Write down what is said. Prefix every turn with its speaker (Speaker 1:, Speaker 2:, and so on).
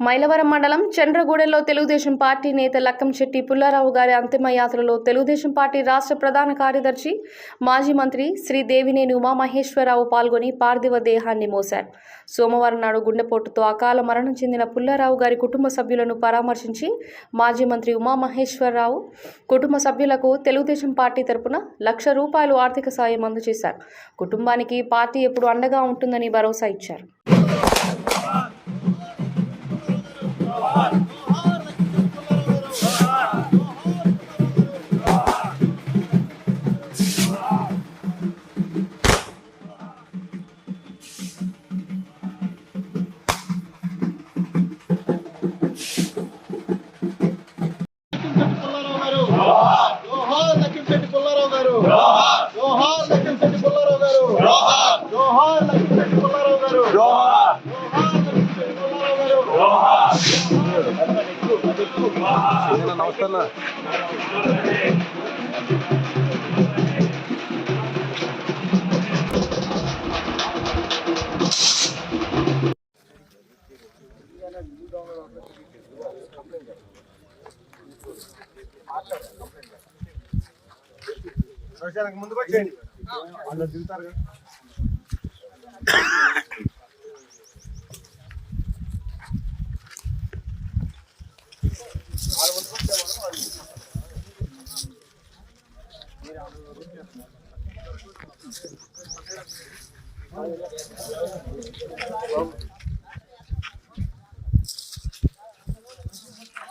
Speaker 1: మైలవరం మండలం చంద్రగూడెంలో తెలుగుదేశం పార్టీ నేత లక్కంశెట్టి పుల్లారావు గారి అంతిమయాత్రలో తెలుగుదేశం పార్టీ రాష్ట్ర ప్రధాన కార్యదర్శి మాజీ మంత్రి శ్రీ దేవినేని ఉమామహేశ్వరరావు పాల్గొని పార్థివ దేహాన్ని మోశారు. సోమవారం నాడు గుండెపోటుతో అకాల మరణం చెందిన పుల్లారావు గారి కుటుంబ సభ్యులను పరామర్శించి మాజీ మంత్రి ఉమామహేశ్వరరావు కుటుంబ సభ్యులకు తెలుగుదేశం పార్టీ తరపున లక్ష రూపాయలు ఆర్థిక సాయం అందజేశారు. కుటుంబానికి పార్టీ ఎప్పుడు అండగా ఉంటుందని భరోసా ఇచ్చారు.
Speaker 2: జోహార్ లక్కింశెట్టి పుల్లారావు గారు
Speaker 3: నమస్కారం.
Speaker 2: ముందుకు వచ్చేయండి వాళ్ళు దిగుతారు కదా Thank you.